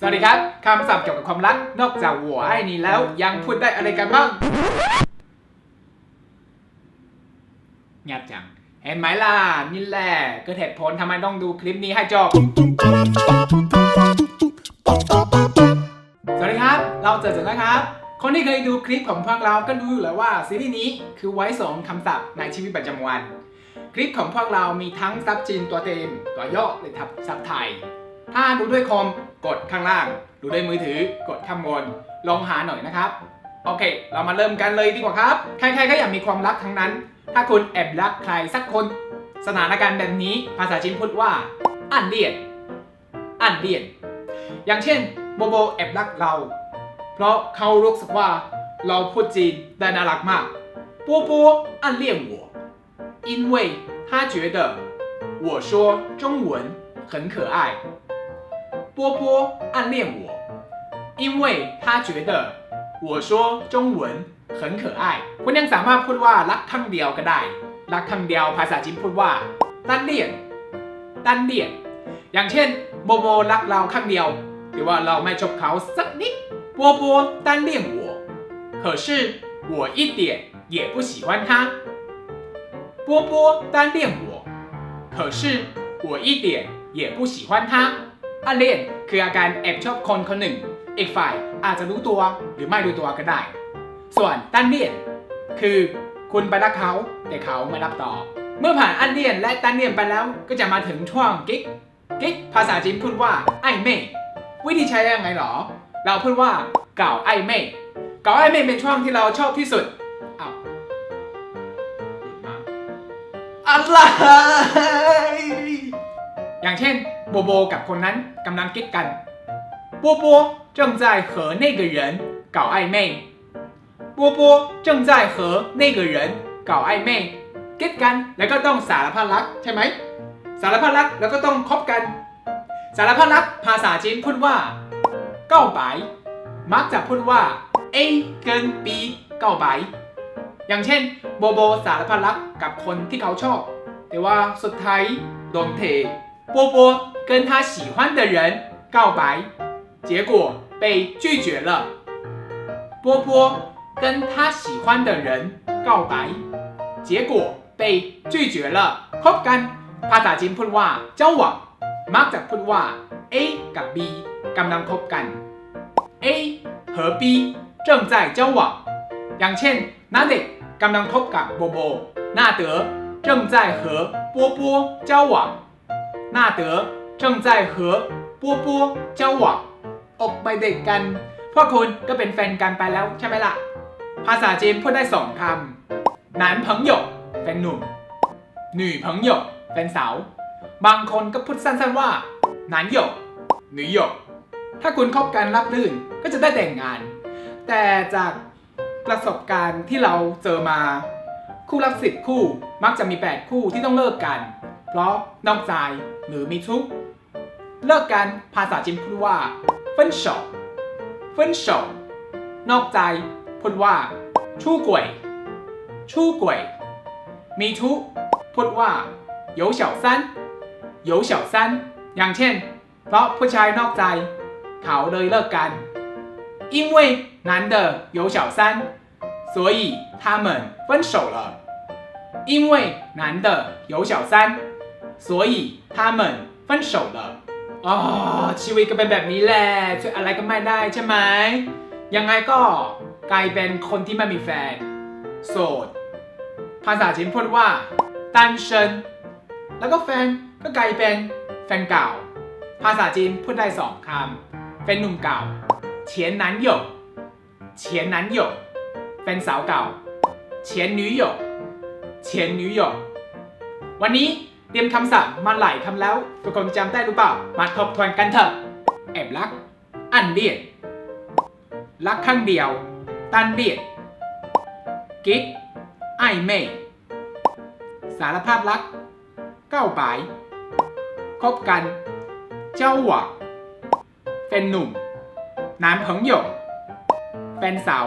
สวัสดีครับ คำศัพท์เกี่ยวกับความรัก นอกจากหัวไอ้นี่แล้วยังพูดได้อะไรกันบ้างเงียบจัง เห็นไหมล่ะ นี่แหละก็เหตุผลทำไมต้องดูคลิปนี้ให้จบ สวัสดีครับ เราเจอเจอแล้วครับ คนที่เคยดูคลิปของพวกเราก็รู้อยู่แล้วว่าซีรีส์นี้คือไว้สอนคำศัพท์ในชีวิตประจำวัน คลิปของพวกเรามีทั้งซับจีนตัวเต็ม ตัวย่อหรือทับซับไทย ถ้าดูด้วยคอมกดข้างล่าง ดูด้วยมือถือกดข้างบน ลองหาหน่อยนะครับ โอเค เรามาเริ่มกันเลยดีกว่าครับ ใครๆก็อยากมีความรักทั้งนั้น ถ้าคุณแอบรักใครสักคน สถานการณ์แบบนี้ภาษาจีนพูดว่า อันเลียน อันเลียน อย่างเช่นโบโบแอบรักเรา เพราะเขารู้สึกว่าเราพูดจีนได้น่ารักมาก波波暗恋我因为他觉得我说中文很可爱 波波暗恋我因为他觉得我说中文很可爱คุณยังสามารถพูดว่ารักครั้งเดียวก็ได้ รักครั้งเดียวภาษาจีนพูดว่าตั้นเลี่ยนตั้นเลี่ยน อย่างเช่นโบโบรักเราครั้งเดียวแต่ว่าเราไม่ชอบเขาสักนิด波波单恋我可是我一点也不喜欢他波波单恋我可是我一点也不喜欢他 อันเลียนคืออาการแอบชอบคนคนหนึ่ง อีกฝ่ายอาจจะรู้ตัวหรือไม่รู้ตัวก็ได้ ส่วนตันเลียน คือคุณไปรักเขาแต่เขาไม่รับต่อ เมื่อผ่านอันเลียนและตันเลียนไปแล้วก็จะมาถึงช่วงกิ๊ก กิ๊กภาษาจีนพูดว่าไอ้เม่วิธีใช้ยังไงหรอ เราพูดว่าเก่าไอ้เม่เก่าไอเม่เป็นช่วงที่เราชอบที่สุดอ้าวอะไรอย่างเช่นโบโบกับคนนั้น กำลังกิ๊กกัน波波正在和那个人搞暧昧波波正在和那个人搞暧昧กิ๊กกันแล้วก็ต้องสารพัดรักใช่ไหม สารพัดรักแล้วก็ต้องคบกัน สารพัดรักภาษาจีนพูดว่าเก้าไปมักจะพูดว่า A 跟 B เก้าไปอย่างเช่นโบโบสารพัดรักกับคนที่เขาชอบ แต่ว่าสุดท้ายโดนเท 波波跟他喜欢的人告白结果被拒绝了波波跟他喜欢的人告白结果被拒绝了คบกัน ภาษาจีนพูดว่าเจ้าหวังมักจะพูดว่า A กับ B กำลังคบกัน A 和 B 正在交往อย่างเช่นนาเด็กกำลังคบกับโบโบนาเต๋อ正在和波波交往 นาเต๋อ正在和波波交往ออกไปเดทกัน พวกคุณก็เป็นแฟนกันไปแล้วใช่ไหมล่ะ ภาษาจีนพูดได้สองคำ男朋友แฟนหนุ่ม หนุ่ย朋友แฟนสาว บางคนก็พูดสั้นๆว่าหนานหยกหนุ่ยหยก ถ้าคุณคบกันรับรื่นก็จะได้แต่งงาน แต่จากประสบการณ์ที่เราเจอมา คู่รักสิบคู่มักจะมี 8 คู่ที่ต้องเลิกกัน เพราะนอกใจหรือมีทุกข์เลิกกันภาษาจีนพูดว่า分手分手นอกใจพูดว่าชู่ก่วยชู่ก่วย มีทุกข์พูดว่า有小三有小三อย่างเช่น เพราะผู้ชายนอกใจ เขาเลยเลิกกัน因为男的有小三所以他们分手了因为男的有小三 所以他们分手了อ๋อชีวิตก็เป็นแบบนี้แหละช่วยอะไรก็ไม่ได้ใช่ไหม ยังไงก็กลายเป็นคนที่ไม่มีแฟน โสด ภาษาจีนพูดว่าตันเชิญแล้วก็แฟนก็กลายเป็นแฟนเก่า ภาษาจีนพูดได้สองคำแฟนหนุ่มเก่าเฉียนนันหยกเฉียนนันหยกแฟนสาวเก่าเฉียน女友เฉียน女友วันนี้ เตรียมคำศัพท์มาหลายคำแล้ว ทุกคนจำได้หรือเปล่า มาทบทวนกันเถอะ แอบรัก อันเดียด รักข้างเดียว ตันเดียด กิ๊กไอเม่ สารภาพรัก เก้าปายคบกัน เจ้าหวักแฟนหนุ่มนานผงหยกแฟนสาว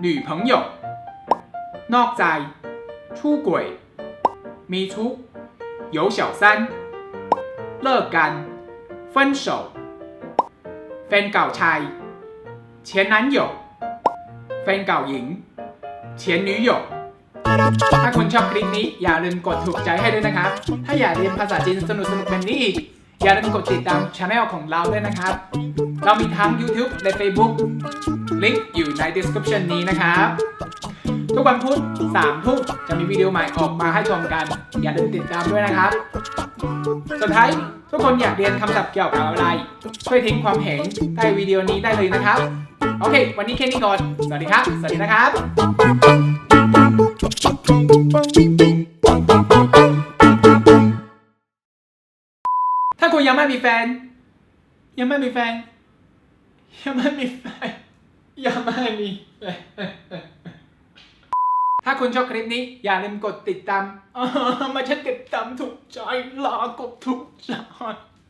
หนุ่ยงหยกนอกใจ ชู้กวย มีชู้ 有小三เลิกกัน分手แฟ นเก่าชาย前男友แฟนเก่าหญิง前女友ถ้าคุณชอบคลิปนี้อย่าลืมกดถูกใจให้ด้วยนะครับ ถ้าอยากเรียนภาษาจีนสนุกสนุกๆแบบนี้อีก อย่าลืมกดติดตามช anel ของเราด้วยนะครับ เรามีทั้ง YouTube และ Facebook ลิงก์อยู่ใน description นี้นะครับ ทุกวันพุธ3ทุ่มจะมีวิดีโอใหม่ออกมาให้ชมกัน อย่าลืมติดตามด้วยนะครับ สุดท้ายทุกคนอยากเรียนคำศัพท์เกี่ยวกับอะไร ช่วยทิ้งความเห็นใต้วิดีโอนี้ได้เลยนะครับ โอเค วันนี้แค่นี้ก่อน สวัสดีครับ สวัสดีนะครับถ้าคุณยังไม่มีแฟน ยังไม่มีแฟน ยังไม่มีแฟนยังไม่มีแฟนาคุณชอบคลิปนี้ อย่าลืมกดติดตามอ๋อไม่ใช่ติดตามถูกใจลากดถูกใจ